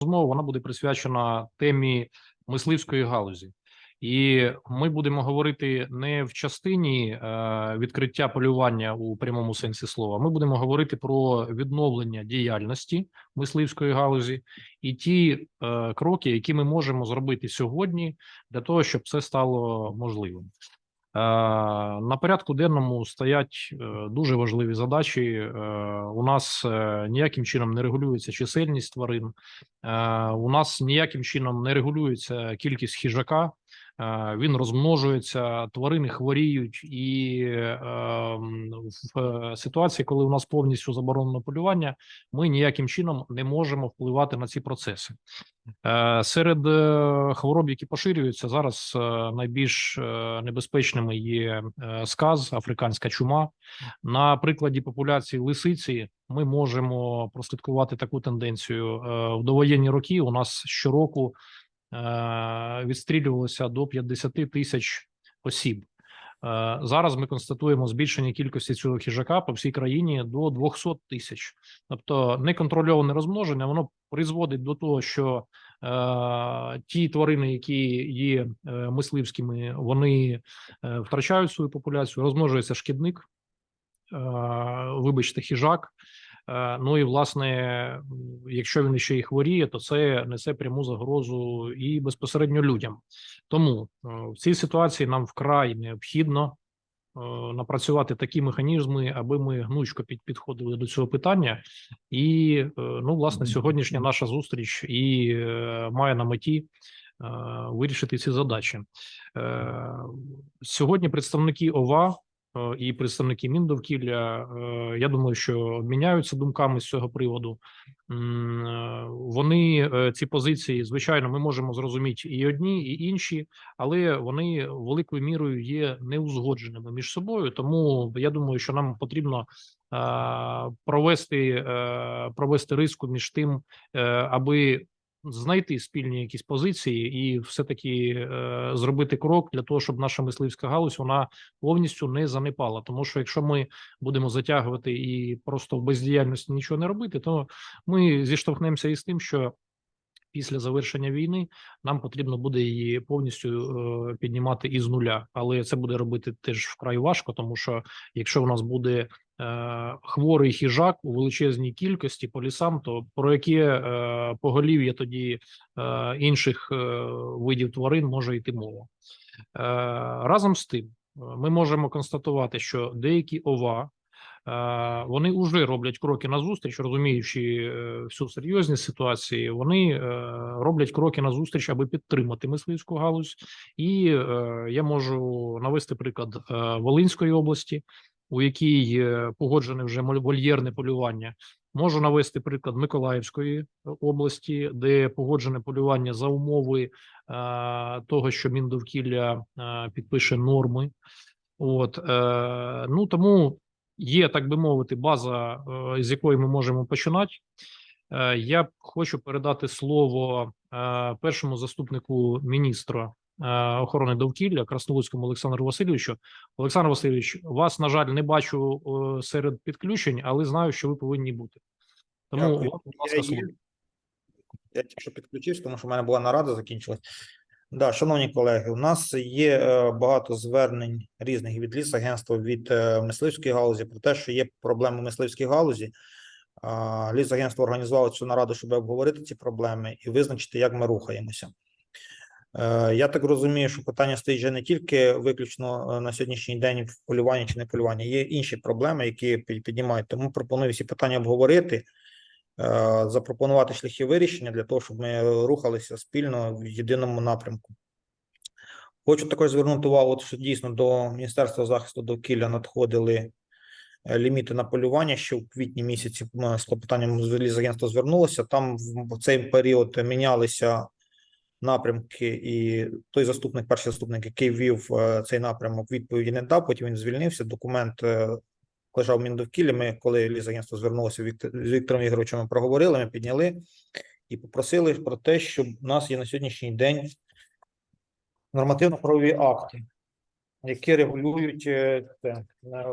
розмова вона буде присвячена темі мисливської галузі. І ми будемо говорити не в частині е, відкриття полювання у прямому сенсі слова. Ми будемо говорити про відновлення діяльності мисливської галузі і ті е, кроки, які ми можемо зробити сьогодні для того, щоб це стало можливим. Е, На порядку денному стоять е, дуже важливі задачі. Е, У нас ніяким чином не регулюється чисельність тварин. У нас ніяким чином не регулюється кількість хижака. Він розмножується, тварини хворіють, і в ситуації, коли у нас повністю заборонено полювання, ми ніяким чином не можемо впливати на ці процеси. Е, Серед е, хвороб, які поширюються зараз, е, найбільш небезпечними є сказ, африканська чума. На прикладі популяції лисиці ми можемо прослідкувати таку тенденцію. В довоєнні роки у нас щороку відстрілювалося до 50 тисяч осіб. Е, Зараз ми констатуємо збільшення кількості цього хижака по всій країні до 200 тисяч. Тобто неконтрольоване розмноження воно призводить до того, що е, ті тварини, які є е, мисливськими, вони втрачають свою популяцію, розмножується шкідник, вибачте, хижак. Е, Ну і власне, якщо він ще й хворіє, то це несе пряму загрозу і безпосередньо людям. Тому е, в цій ситуації нам вкрай необхідно е, напрацювати такі механізми, аби ми гнучко під, підходили до цього питання. І ну, власне, сьогоднішня наша зустріч і має на меті. Вирішити ці задачі сьогодні. Представники ОВА і представники Міндовкілля, е, я думаю, що обміняються думками з цього приводу. Е, Вони е, ці позиції, звичайно, ми можемо зрозуміти і одні, і інші, але вони великою мірою є неузгодженими між собою. Тому я думаю, що нам потрібно е, провести, е, провести риску між тим, е, аби знайти спільні якісь позиції і все-таки е, зробити крок для того, щоб наша мисливська галузь вона повністю не занепала. Тому що якщо ми будемо затягувати і просто в бездіяльності нічого не робити, то ми зіштовхнемося із тим, що після завершення війни нам потрібно буде її повністю е, піднімати із нуля, але це буде робити теж вкрай важко, тому що якщо у нас буде е, хворий хижак у величезній кількості по лісам, то про яке е, поголів'я тоді інших видів тварин може йти мова. Разом з тим, ми можемо констатувати, що деякі ова. Е, Вони вже роблять кроки назустріч, розуміючи е, всю серйозність ситуації. Вони е, роблять кроки назустріч, аби підтримати мисливську галузь. І я можу навести приклад Волинської області, у якій погоджене вже вольєрне полювання. Можу навести приклад Миколаївської області, де погоджене полювання за умови того, що Міндовкілля підпише норми. От ну тому є, так би мовити, база, е, з якої ми можемо починати. Е, я хочу передати слово е, першому заступнику міністра охорони довкілля Красноводському Олександру Васильовичу. Олександр Васильович, вас, на жаль, не бачу серед підключень, але знаю, що ви повинні бути. Тому, Дякую. будь ласка, Я слово. Я тільки що підключився, тому що в мене була нарада, закінчилась. Да, шановні колеги, у нас є е, багато звернень різних від лісагентства, від е, мисливської галузі про те, що є проблеми в мисливській галузі. Лісагентство організувало цю нараду, щоб обговорити ці проблеми і визначити, як ми рухаємося. Е, Я так розумію, що питання стоїть вже не тільки виключно на сьогоднішній день в полюванні чи не полюванні, є інші проблеми, які піднімають. Тому пропоную всі питання обговорити запропонувати шляхи вирішення для того, щоб ми рухалися спільно в єдиному напрямку. Хочу також звернути увагу, що дійсно до Міністерства захисту довкілля надходили е, ліміти на полювання, що в квітні місяці ми з клопотанням з лісагентства звернулося. Там в цей період мінялися напрямки, і той заступник, перший заступник, який вів е, цей напрямок, відповіді не дав. Потім він звільнився. Документ е, лежав в Міндовкіллі. Ми, коли лісагентство звернулося з Віктором Ігоровичем, ми проговорили, ми підняли і попросили про те, щоб у нас є на сьогоднішній день нормативно-правові акти, які регулюють це е,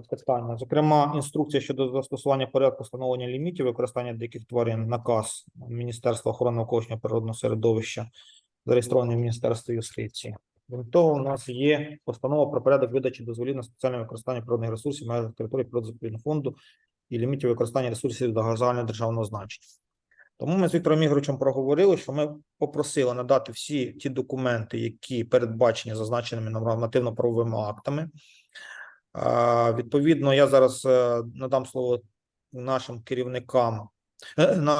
питання. Зокрема, інструкція щодо застосування порядку встановлення лімітів використання диких тварин, наказ Міністерства охорони навколишнього природного середовища, зареєстрований в Міністерстві юстиції. Крім того, у нас є постанова про порядок видачі дозволів на спеціальне використання природних ресурсів на території природно-заповідного фонду і лімітів використання ресурсів загального державного значення. Тому ми з Віктором Ігоровичем проговорили, що ми попросили надати всі ті документи, які передбачені зазначеними нормативно-правовими актами. Відповідно, я зараз е, надам слово нашим керівникам,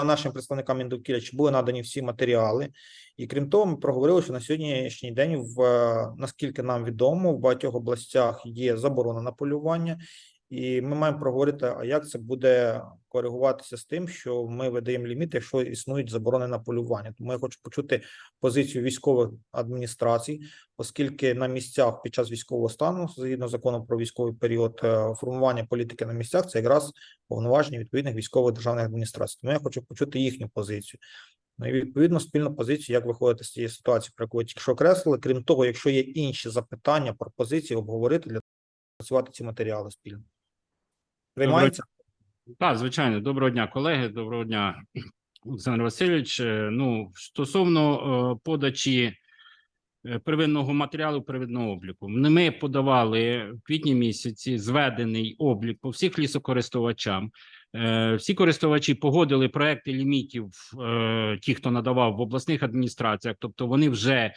нашим представникам Індовкілля, чи були надані всі матеріали. І крім того, ми проговорили, що на сьогоднішній день, в е, наскільки нам відомо, в багатьох областях є заборона на полювання, і ми маємо проговорити, а як це буде коригуватися з тим, що ми видаємо ліміти, якщо існують заборони на полювання. Тому я хочу почути позицію військових адміністрацій, оскільки на місцях під час військового стану, згідно закону про військовий період, е, формування політики на місцях це якраз повноваження відповідних військових державних адміністрацій. Тому я хочу почути їхню позицію. Ну і відповідно спільну позицію, як виходити з цієї ситуації, про яку ви тільки що окреслили. Крім того, якщо є інші запитання, пропозиції, обговорити для працювати ці матеріали спільно. Приймається? Так, звичайно, доброго дня, колеги. Доброго дня, Олександр Васильович. Е, Ну, стосовно е, подачі е, первинного матеріалу первинного обліку, ми подавали в квітні місяці зведений облік по всіх лісокористувачам. Всі користувачі погодили проекти лімітів, ті, хто надавав в обласних адміністраціях, тобто вони вже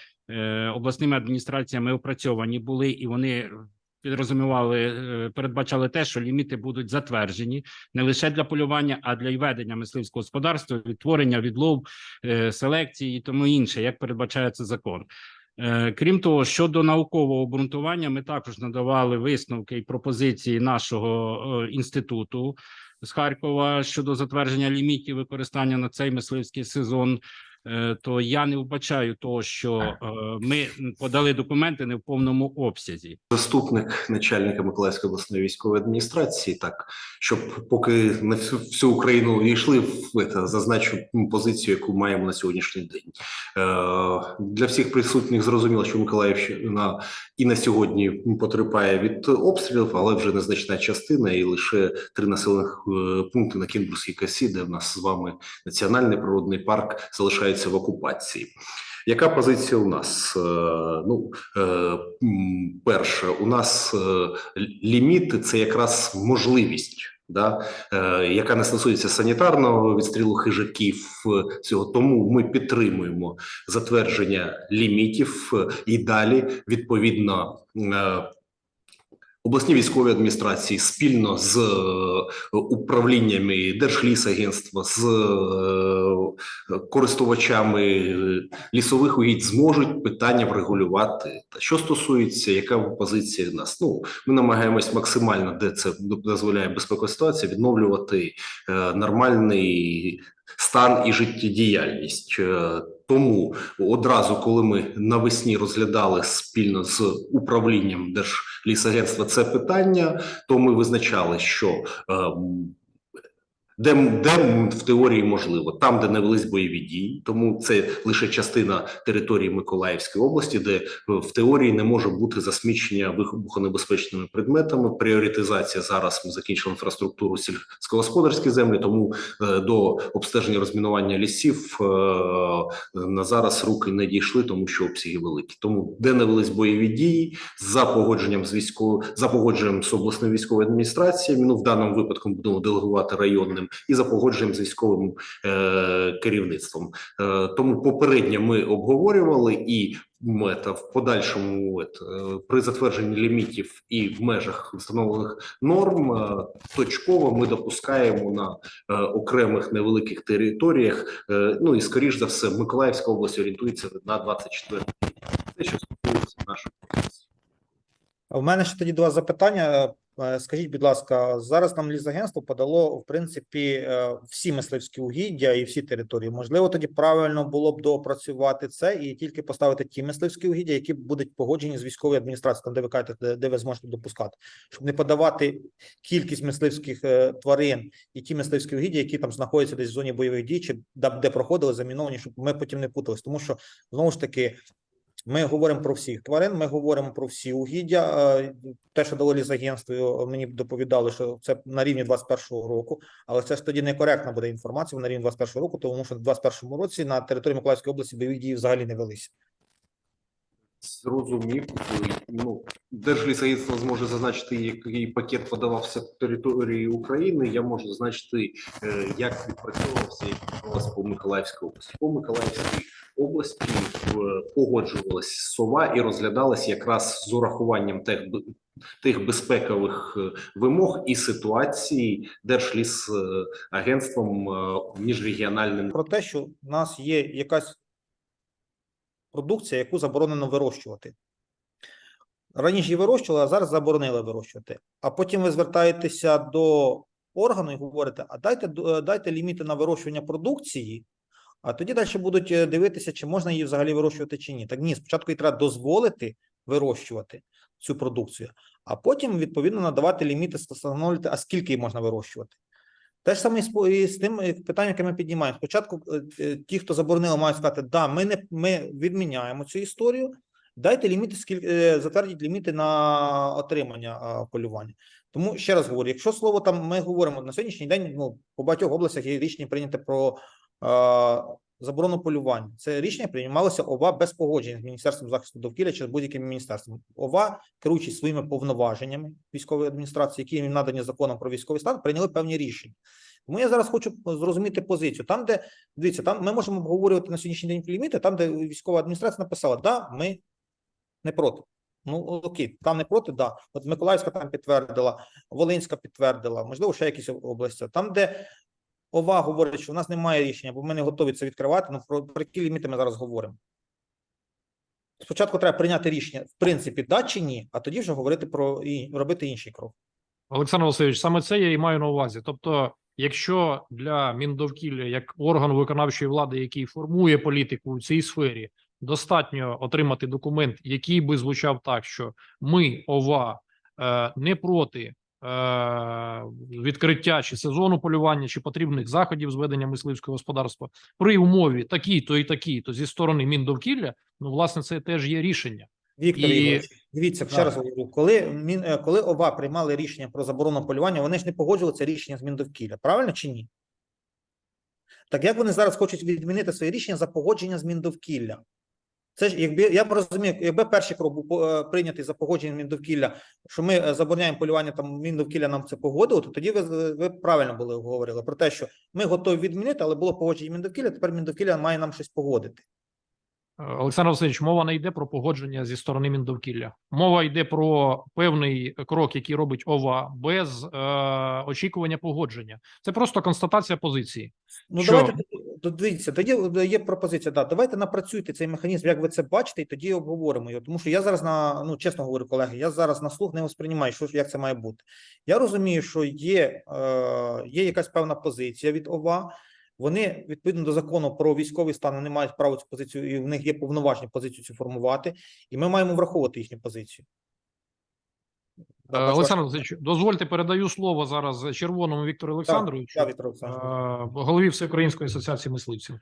обласними адміністраціями опрацьовані були, і вони підрозумівали, е, передбачали те, що ліміти будуть затверджені не лише для полювання, а для й ведення мисливського господарства, відтворення, відлов, е, селекції і тому інше, як передбачає це закон. Е, Крім того, щодо наукового обґрунтування, ми також надавали висновки і пропозиції нашого інституту з Харкова щодо затвердження лімітів використання на цей мисливський сезон. Е, То я не вбачаю того, що е, ми подали документи не в повному обсязі. заступник начальника Миколаївської обласної військової адміністрації, так щоб поки на всю, всю Україну війшли в це, зазначу позицію, яку маємо на сьогоднішній день. Е, для всіх присутніх зрозуміло, що Миколаївщина і на сьогодні потерпає від обстрілів, але вже незначна частина, і лише три населених пункти на Кінбурзькій косі, де в нас з вами національний природний парк залишається в окупації. Яка позиція у нас? Е, Ну, е, перше, у нас е, ліміти це якраз можливість. Да, е, яка не стосується санітарного відстрілу хижаків, цього тому ми підтримуємо затвердження лімітів і далі відповідно е, обласні військові адміністрації спільно з управліннями Держлісагентства, з користувачами е, лісових угідь зможуть питання врегулювати. Та що стосується, яка позиція в нас? Ну ми намагаємось максимально, де це дозволяє безпекова ситуація, відновлювати е, нормальний стан і життєдіяльність. Е, Тому одразу, коли ми навесні розглядали спільно з управлінням Держлісагентства це питання, то ми визначали, що ем, де, де в теорії можливо, там, де не велись бойові дії, тому це лише частина території Миколаївської області, де е, в теорії не може бути засмічення вибухонебезпечними предметами. Пріоритизація зараз ми закінчили інфраструктуру сільськогосподарські землі, тому е, до обстеження розмінування лісів е, на зараз руки не дійшли, тому що обсяги великі. Тому де не велись бойові дії за погодженням з військовою за погодженням з обласною військовою адміністрацією. Ну в даному випадку будемо делегувати районним і за погодженням з військовим е, керівництвом. Е, тому попередньо ми обговорювали і. м, Та в подальшому от, е, при затвердженні лімітів і в межах встановлених норм е, точково ми допускаємо на е, окремих невеликих територіях. Ну і скоріш за все, Миколаївська область орієнтується на 24 рік. Те, що стосується нашої. У мене ще тоді два запитання. Е, Скажіть, будь ласка, зараз нам лісагентство подало в принципі е, всі мисливські угіддя і всі території. Можливо, тоді правильно було б доопрацювати це і тільки поставити ті мисливські угіддя, які будуть погоджені з військовою адміністрацією, там де ви кажете, де, ви зможете допускати, щоб не подавати кількість мисливських е, тварин і ті мисливські угіддя, які там знаходяться десь в зоні бойових дій, чи де проходили заміновані, щоб ми потім не путались. Тому що знову ж таки Ми говоримо про всіх тварин, ми говоримо про всі угіддя. Е, Те, що дало лісагентство, мені доповідали, що це на рівні 21-го року, але це ж тоді некоректна буде інформація на рівні 21-го року, тому що в 21-му році на території Миколаївської області бойові дії взагалі не велися. Зрозумів. Ну, Держлісагентство зможе зазначити, який пакет подавався території України. Я можу зазначити, е, як відпрацьовувався, як по Миколаївській області. По Миколаївській області е, погоджувалась сова і розглядалась якраз з урахуванням тих, тих безпекових е, вимог і ситуації Держлісагентством е, міжрегіональним. Про те, що в нас є якась продукція, яку заборонено вирощувати. Раніше її вирощували, а зараз заборонили вирощувати. А потім ви звертаєтеся до органу і говорите: а дайте, дайте ліміти на вирощування продукції, а тоді далі будуть е, дивитися, чи можна її взагалі вирощувати чи ні. Так ні, спочатку їй треба дозволити вирощувати цю продукцію, а потім, відповідно, надавати ліміти, встановлювати, а скільки її можна вирощувати. Те ж саме і з тим е, питанням, яке ми піднімаємо. Спочатку е, е, ті, хто заборонили, мають сказати, да, ми не ми відміняємо цю історію. Дайте ліміти, скільки затвердіть ліміти на отримання полювання. Тому ще раз говорю: якщо слово там ми говоримо на сьогоднішній день, ну по багатьох областях є рішення прийняте про заборону полювання. Це рішення приймалося ОВА без погодження з Міністерством захисту довкілля чи з будь-яким міністерством. ОВА, керуючись своїми повноваженнями військової адміністрації, які їм надані законом про військовий стан, прийняли певні рішення. Тому я зараз хочу зрозуміти позицію. Там, де дивіться, там ми можемо обговорювати на сьогоднішній день ліміти, там, де військова адміністрація написала, да, ми не проти. Ну окей, там не проти, да. От Миколаївська там підтвердила, Волинська підтвердила, можливо, ще якісь області. Там, де ОВА говорить, що в нас немає рішення, бо ми не готові це відкривати. Ну про, про які ліміти ми зараз говоримо. Спочатку треба прийняти рішення, в принципі, да чи ні, а тоді вже говорити про і робити інший крок. Олександр Васильович, саме це я і маю на увазі. Тобто, якщо для Міндовкілля, як органу виконавчої влади, який формує політику в цій сфері, достатньо отримати документ, який би звучав так, що ми, ОВА, е, не проти відкриття чи сезону полювання, чи потрібних заходів з ведення мисливського господарства при умові такій-то і такій-то зі сторони Міндовкілля, ну власне, це теж є рішення. Віктор І- Ігорович, дивіться, ще раз говорю, коли е, коли ОВА приймали рішення про заборону полювання, вони ж не погоджували це рішення з Міндовкілля, правильно чи ні? Так як вони зараз хочуть відмінити своє рішення за погодження з Міндовкілля? Це ж якби я б розумів, якби перший крок був е, прийнятий за погодженням Міндовкілля, що ми е, забороняємо полювання, там Міндовкілля нам це погодило, то тоді ви, ви правильно були говорили про те, що ми готові відмінити, але було погодження Міндовкілля, тепер Міндовкілля має нам щось погодити. Олександр Васильович, мова не йде про погодження зі сторони Міндовкілля. Мова йде про певний крок, який робить ОВА без е, очікування погодження. Це просто констатація позиції. Ну, Що? давайте дивіться, тоді є пропозиція. Да, давайте напрацюйте цей механізм, як ви це бачите, і тоді обговоримо його. Тому що я зараз на ну чесно говорю, колеги, я зараз на слух не сприймаю, що як це має бути. Я розумію, що є, е, є якась певна позиція від ОВА. Вони відповідно до закону про військовий стан вони мають право цю позицію, і в них є повноваження позицію цю формувати, і ми маємо враховувати їхню позицію. Е, Олександр ваше- дозвольте передаю слово зараз червоному Віктору Олександровичу, Да, Віктор е, Олександрович. голові Всеукраїнської асоціації мисливців.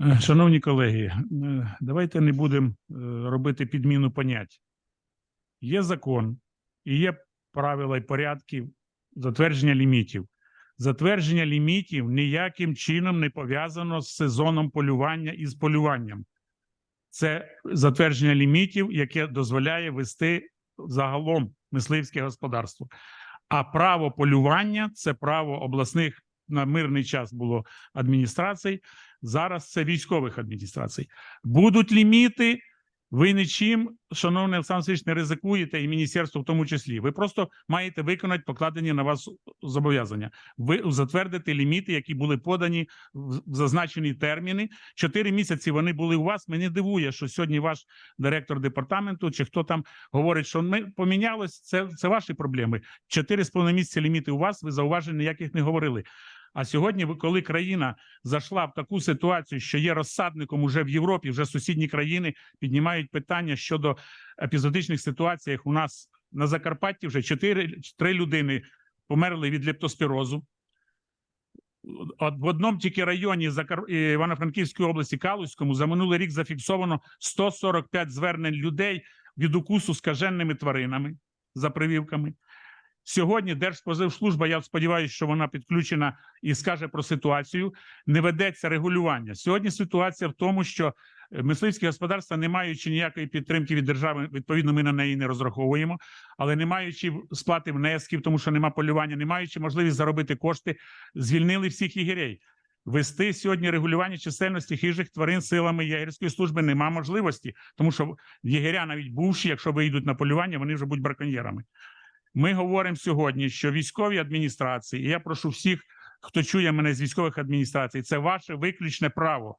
Е, Шановні колеги, е, давайте не будемо е, робити підміну понять. Є закон і є правила і порядки затвердження лімітів. Затвердження лімітів ніяким чином не пов'язано з сезоном полювання і з полюванням. Це затвердження лімітів, яке дозволяє вести загалом мисливське господарство. А право полювання це право обласних на мирний час було адміністрацій. Зараз це військових адміністрацій. Будуть ліміти. Ви нічим, шановний Олександр Васильович, не ризикуєте, і міністерство в тому числі. Ви просто маєте виконати покладені на вас зобов'язання. Ви затвердите ліміти, які були подані в зазначені терміни. Чотири місяці вони були у вас. Мені дивує, що сьогодні ваш директор департаменту чи хто там говорить, що ми помінялось. Це, це ваші проблеми. Чотири з половиною місяці ліміти у вас. Ви зауважень ніяких не говорили. А сьогодні, коли країна зайшла в таку ситуацію, що є розсадником уже в Європі, вже сусідні країни піднімають питання щодо епізодичних ситуаціях. У нас на Закарпатті вже чотири три людини померли від лептоспірозу. В одному тільки районі е, Івано-Франківської області Калузькому за минулий рік зафіксовано 145 звернень людей від укусу скаженними тваринами за прививками. Сьогодні Держпозивслужба, я сподіваюся, що вона підключена і скаже про ситуацію. Не ведеться регулювання. Сьогодні ситуація в тому, що е, мисливські господарства, не маючи ніякої підтримки від держави, відповідно, ми на неї не розраховуємо, але не маючи сплати внесків, тому що нема полювання, не маючи можливість заробити кошти, звільнили всіх єгерей. Вести сьогодні регулювання чисельності хижих тварин силами єгерської служби нема можливості, тому що єгеря, навіть бувші, якщо вийдуть на полювання, вони вже будуть браконьєрами. Ми говоримо сьогодні, що військові адміністрації, і я прошу всіх, хто чує мене з військових адміністрацій, це ваше виключне право.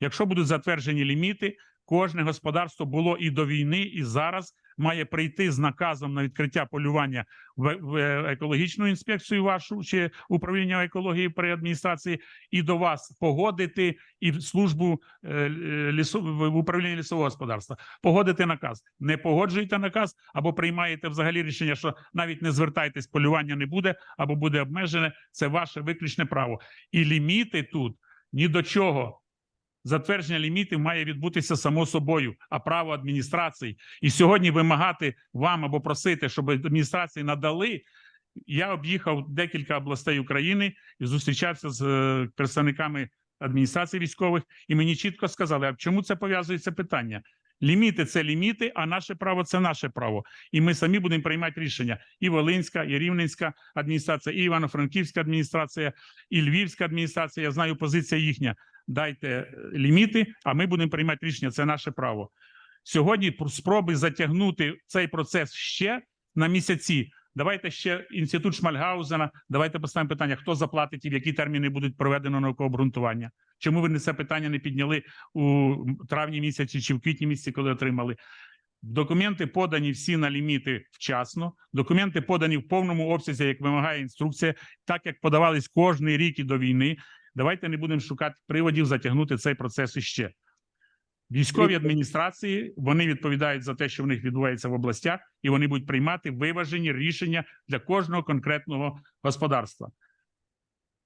Якщо будуть затверджені ліміти, кожне господарство було і до війни, і зараз має прийти з наказом на відкриття полювання в, екологічну інспекцію вашу чи управління екології при адміністрації, і до вас погодити і в службу е, лісу в управління лісового господарства. Погодити наказ. Не погоджуєте наказ або приймаєте взагалі рішення, що навіть не звертайтесь, полювання не буде або буде обмежене. Це ваше виключне право. І ліміти тут ні до чого. Затвердження лімітів має відбутися само собою, а право адміністрації. І сьогодні вимагати вам або просити, щоб адміністрації надали. Я об'їхав декілька областей України і зустрічався з е, представниками адміністрації військових, і мені чітко сказали, а чому це пов'язується питання? Ліміти це ліміти, а наше право це наше право. І ми самі будемо приймати рішення. І Волинська, і Рівненська адміністрація, і Івано-Франківська адміністрація, і Львівська адміністрація. Я знаю, позиція їхня. Дайте е, ліміти, а ми будемо приймати рішення. Це наше право. Сьогодні спроби затягнути цей процес ще на місяці. Давайте ще інститут Шмальгаузена. Давайте поставимо питання: хто заплатить і в які терміни будуть проведено наукове обґрунтування. Чому ви не це питання не підняли у травні місяці чи в квітні місяці, коли отримали? Документи подані всі на ліміти вчасно. Документи подані в повному обсязі, як вимагає інструкція, так як подавались кожний рік і до війни. Давайте не будемо шукати приводів затягнути цей процес іще. Військові адміністрації вони відповідають за те, що в них відбувається в областях, і вони будуть приймати виважені рішення для кожного конкретного господарства.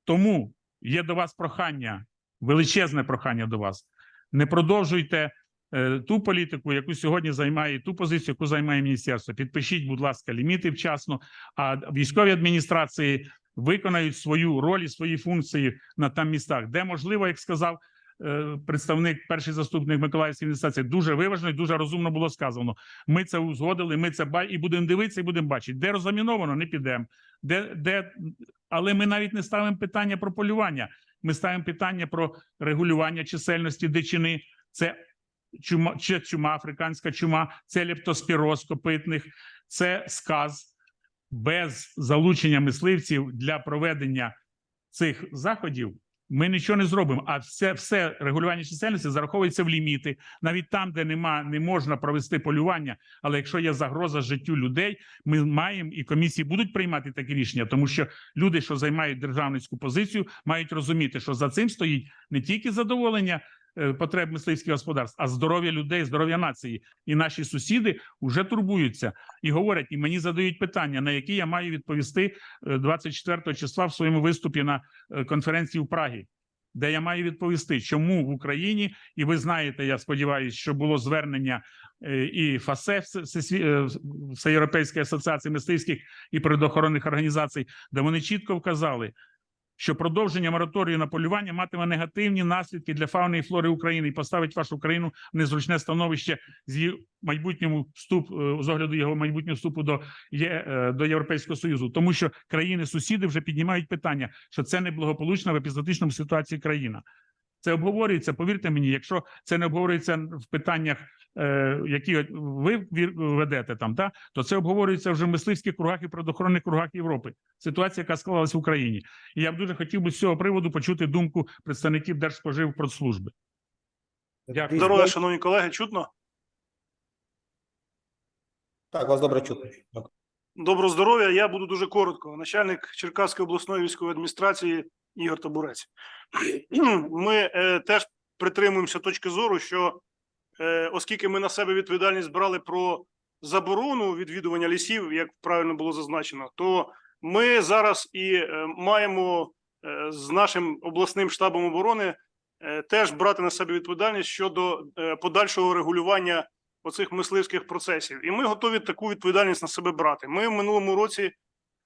Тому є до вас прохання, величезне прохання до вас. Не продовжуйте е, ту політику, яку сьогодні займає, ту позицію, яку займає міністерство. Підпишіть, будь ласка, ліміти вчасно. А військові адміністрації виконають свою роль і свої функції на там містах, де можливо, як сказав представник, перший заступник Миколаївської адміністрації, дуже виважено і дуже розумно було сказано. Ми це узгодили, ми це ба і будемо дивитися, і будемо бачити. Де розаміновано, не підемо. Де, де... Але ми навіть не ставимо питання про полювання. Ми ставимо питання про регулювання чисельності дичини. Це чума, чи чума, африканська чума, це лептоспіроз копитних, це сказ. Без залучення мисливців для проведення цих заходів ми нічого не зробимо. А все, все регулювання чисельності зараховується в ліміти. Навіть там, де нема, не можна провести полювання. Але якщо є загроза життю людей, ми маємо і комісії будуть приймати такі рішення, тому що люди, що займають державницьку позицію, мають розуміти, що за цим стоїть не тільки задоволення потреб мисливських господарств, а здоров'я людей, здоров'я нації. І наші сусіди вже турбуються і говорять, і мені задають питання, на які я маю відповісти е, 24 числа в своєму виступі на е, конференції в Прагі. Де я маю відповісти, чому в Україні, і ви знаєте, я сподіваюся, що було звернення е, і ФАСЕ, е, Всеєвропейської асоціації мисливських і природоохоронних організацій, де вони чітко вказали, що продовження мораторію на полювання матиме негативні наслідки для фауни і флори України і поставить вашу країну в незручне становище з майбутньому вступ е, з огляду його майбутнього вступу до є е, до Європейського союзу, тому що країни-сусіди вже піднімають питання, що це неблагополучна в епізодичному ситуації країна. Це обговорюється. Повірте мені, якщо це не обговорюється в питаннях, е, які ви ведете там, та то це обговорюється вже в мисливських кругах і природоохоронних кругах Європи. Ситуація, яка склалась в Україні, і я б дуже хотів би з цього приводу почути думку представників Держспоживпродслужби. Дякую. Здоров'я, шановні колеги, чутно? Так, вас добре чути. Доброго здоров'я. Я буду дуже коротко. Начальник Черкаської обласної військової адміністрації Ігор Табурець. Ми е, теж притримуємося точки зору, що е, оскільки ми на себе відповідальність брали про заборону відвідування лісів, як правильно було зазначено, то ми зараз і е, маємо е, з нашим обласним штабом оборони е, теж брати на себе відповідальність щодо е, подальшого регулювання оцих мисливських процесів. І ми готові таку відповідальність на себе брати. Ми в минулому році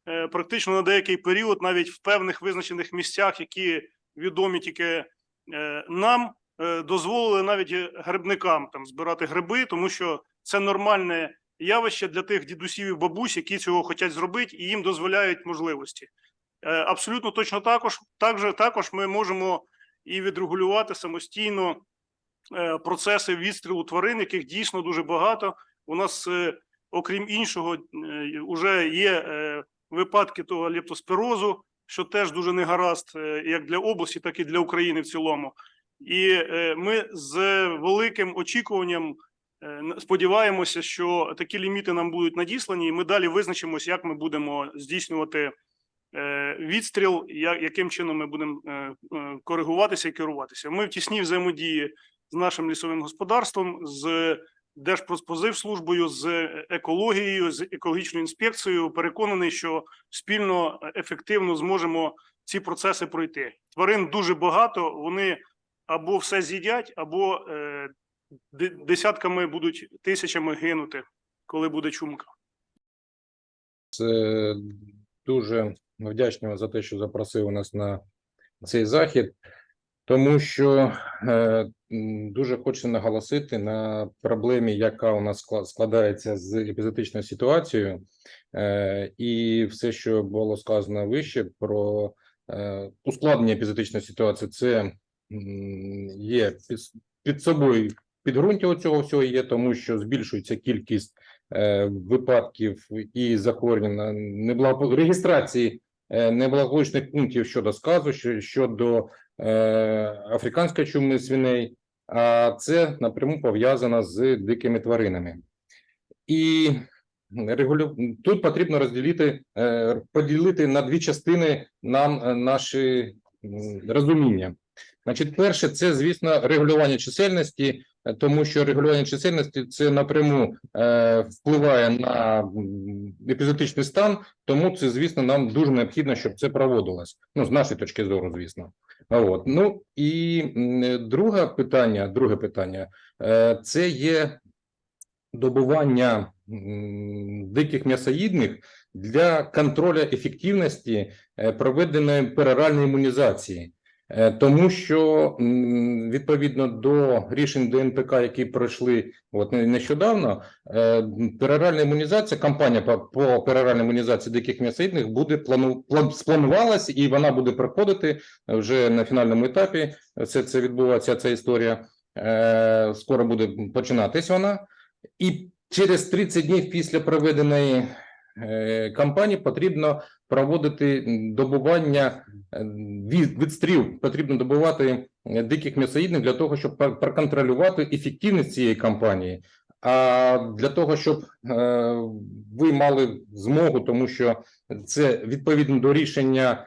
е, практично на деякий період, навіть в певних визначених місцях, які відомі тільки е, нам, е, дозволили навіть грибникам там збирати гриби, тому що це нормальне явище для тих дідусів і бабусь, які цього хочуть зробити, і їм дозволяють можливості. Абсолютно точно також, також, також ми можемо і відрегулювати самостійно процеси відстрілу тварин, яких дійсно дуже багато. У нас, е, окрім іншого, вже є е, випадки того лептоспірозу, що теж дуже негаразд е, як для області, так і для України в цілому. І е, ми з великим очікуванням е, сподіваємося, що такі ліміти нам будуть надіслані, і ми далі визначимося, як ми будемо здійснювати е, відстріл, яким чином ми будемо е, е, коригуватися і керуватися. Ми в тісній взаємодії з нашим лісовим господарством, з Держпродспозивслужбою, з екологією, з екологічною інспекцією. Переконаний, що спільно е, ефективно зможемо ці процеси пройти. Тварин дуже багато. Вони або все з'їдять, або е, десятками будуть тисячами гинути, коли буде чумка. Це дуже вдячні за те, що запросили нас на цей захід, тому що е, дуже хочу наголосити на проблемі, яка у нас скла- складається з епізотичною ситуацією, е, і все, що було сказано вище про е, ускладнення епізотичної ситуації, це є під, під собою підґрунтя цього всього є, тому що збільшується кількість випадків і захворювань на неблаго... реєстрації неблагополучних пунктів щодо сказу, що- щодо е, африканської чуми свиней, а це напряму пов'язано з дикими тваринами. І тут потрібно розділити, е, поділити на дві частини нам е, наші розуміння. Значить, перше, це, звісно, регулювання чисельності, е, тому що регулювання чисельності це напряму е, впливає на епізотичний стан, тому це, звісно, нам дуже необхідно, щоб це проводилось. Ну, з нашої точки зору, звісно. От. Ну і друге питання, друге питання е, це є добування диких м'ясоїдних для контролю ефективності е, проведеної пероральної імунізації. Е, Тому що відповідно до рішень ДНПК, які пройшли от не- нещодавно, е, пероральна імунізація, кампанія по, по пероральній імунізації диких м'ясоїдних буде плану план спланувалась, і вона буде проходити вже на фінальному етапі. Все це відбувається. Ця історія е, скоро буде починатись вона, і через 30 днів після проведеної кампанії потрібно проводити добування е, від, відстріл. Потрібно добувати е, диких м'ясоїдних для того, щоб проконтролювати ефективність цієї кампанії. А для того, щоб е, ви мали змогу, тому що це відповідно до рішення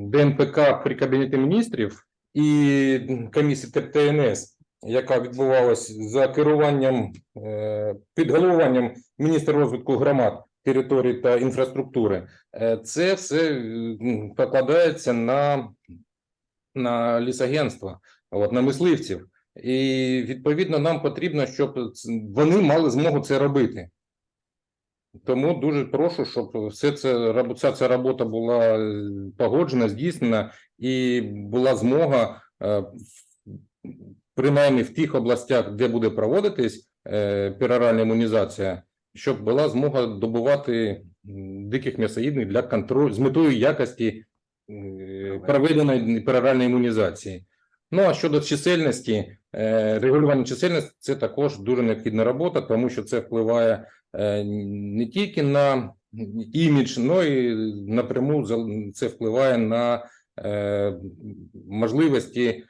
ДНПК при кабінеті міністрів і комісії ТНС, яка відбувалась за керуванням під головуванням міністра розвитку громад, територій та інфраструктури. Е, Це все покладається на, на лісагентство, от, на мисливців. І відповідно нам потрібно, щоб вони мали змогу це робити. Тому дуже прошу, щоб все це вся ця робота була е, погоджена, здійснена, і була змога, е, принаймні в тих областях, де буде проводитись е, пероральна імунізація, щоб була змога добувати диких м'ясоїдних для контролю з метою якості е, проведеної пероральної імунізації. Ну а щодо чисельності, е, регулювання чисельності це також дуже необхідна робота, тому що це впливає е, не тільки на імідж, але і напряму це впливає на можливості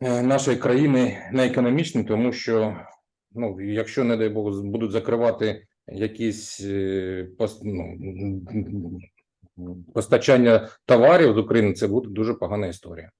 нашої країни на економічні, тому що ну, якщо, не дай Бог, будуть закривати якісь е, ну, постачання товарів з України, це буде дуже погана історія.